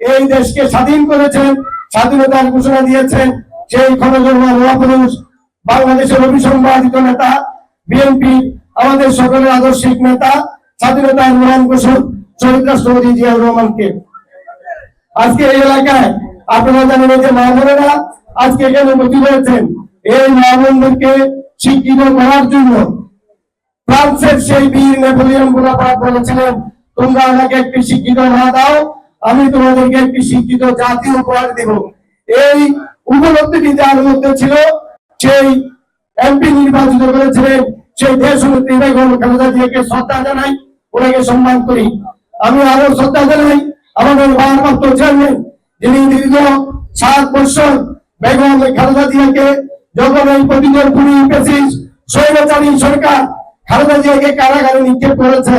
এই দেশকে স্বাধীন করেছেন, স্বাধীনতার ঘোষণা দিয়েছেন সেই খনজর্মা মহাপুরুষ, বাংলাদেশের অভিসংবাদিত নেতা বিএনপি আমাদের সকলের আদর্শিক নেতা, স্বাধীনতার মহান ঘোষক শহীদ রাষ্ট্রপতি জিয়াউর রহমানকে। আজকে এই এলাকায় আপনারা জানেন যে মা আজকে এখানে উপস্থিত হয়েছেন। এই মা শিক্ষিত করার জন্য ফ্রান্সের সেই বীর নেপোলিয়ন বোনাপার্ট বলেছিলেন, তোমরা আমাকে একটি শিক্ষিত না দাও আমি তোমাদেরকে একটি শিক্ষিত জাতি উপহার দেব। এই উপলব্ধিটি যার মধ্যে ছিল, সেই এমপি নির্বাচিত করেছিলেন, সেই দেশ বেগম খালেদা জিয়াকে শ্রদ্ধা জানাই, ওনাকে সম্মান করি। আমি আরও শ্রদ্ধা জানাই আমাদের ভারপ্রাপ্ত চেয়ারম্যান যিনি দীর্ঘ সাত বছর বেগম খালেদা জিয়াকে যখন এই প্রতিযোগ পুলিশ পেশিস স্বৈরাচারী সরকার খালেদা জিয়াকে কারাগারে নিক্ষেপ করেছে,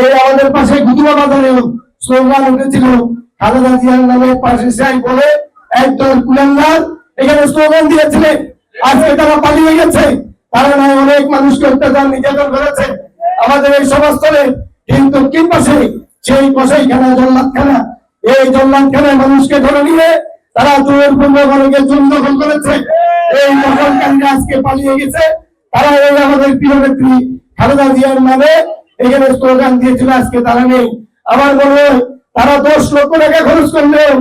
এই আমাদের পাশে গুদুয়া বাজারেও স্লোগান উঠেছিল, খালেদা জিয়ার নামে পাশে সাই বলে একদল কুলাঙ্গার এখানে স্লোগান দিয়েছিলেন আজকে তারা পালিয়ে গেছে। তারা নয়, অনেক মানুষকে অত্যাচার নির্যাতন করেছে। আমাদের এই সমাজস্থলে কিন্তু দক্ষিণ পাশে? সেই কসাইখানা জল্লাদখানা। এই জল্লাদখানায় মানুষকে ধরে নিয়ে তারা জোর পূর্বগণকে জুম দখল করেছে। এই দখলকারীরা আজকে পালিয়ে গেছে। তারা এই আমাদের প্রিয় নেত্রী খালেদা জিয়ার নামে এখানে স্লোগান দিয়েছিল, আজকে তারা নেই। আমার মনে হয় তারা দশ লক্ষ টাকা খরচ করলেও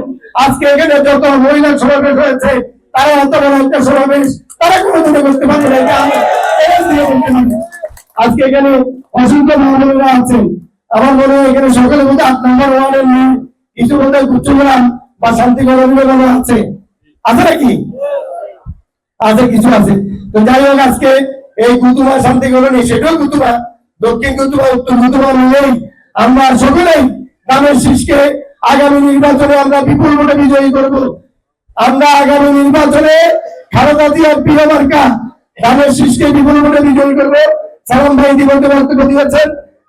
আজকে এখানে যত মহিলা সমাবেশ হয়েছে, তারা এত বড় একটা সমাবেশ, তারা কোনোদিনও করতে পারে। আজকে এখানে অসংখ্য মহানবীরা আছেন। আমার মনে হয় এখানে সকালে বলতে আট নম্বর ওয়ার্ডের মেয়ে। কিছু বলতে গুচ্ছগ্রাম বা শান্তিগড় আছে। আছে নাকি? আছে, কিছু আছে। তো যাই হোক, আজকে এই গুতুমা শান্তিগড় নেই সেটাও গুতুমা দক্ষিণ গুতুমা উত্তর গুতুমা মিলেই আমরা সকলেই দামের শীষকে আগামী নির্বাচনে আমরা বিপুল ভোটে বিজয়ী করব। আমরা আগামী নির্বাচনে খালেদা জিয়ার প্রিয় মার্কা দামের শীষকে বিপুল ভোটে বিজয়ী করব। সালাম ভাই দিবসে বক্তব্য দিয়েছেন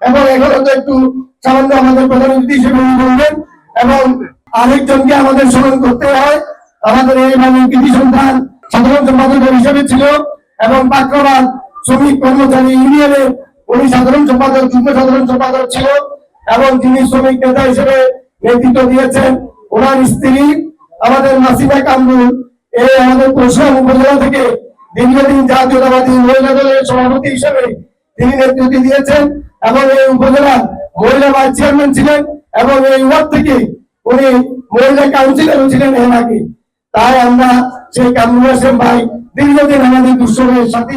এবং এখানে তো একটু সামান্য আমাদের প্রধানমন্ত্রী হিসেবে বলবেন এবং আরেকজনকে আমাদের স্মরণ করতে হয়। আমাদের এই মানে সন্তান, সাধারণ সম্পাদক হিসেবে ছিল এবং বাক্যবান শ্রমিক কর্মচারী ইউনিয়নের উনি সাধারণ সম্পাদক, যুগ্ম সাধারণ সম্পাদক ছিল। এবং যিনি শ্রমিক নেতা হিসেবে নেতৃত্ব দিয়েছেন, ওনার স্ত্রী আমাদের নাসিমা কামরুল এই আমাদের পরশুরাম উপজেলা থেকে দীর্ঘদিন জাতীয়তাবাদী মহিলা দলের সভাপতি হিসেবে তিনি নেতৃত্ব দিয়েছেন এবং এই উপজেলার মহিলা ভাইস চেয়ারম্যান ছিলেন এবং এই ওয়ার্ড থেকে উনি মহিলা কাউন্সিলরও ছিলেন এর আগে। তাই আমরা সেই কামরুল হাসান ভাই দীর্ঘদিন আমাদের দুঃসবের সাথে।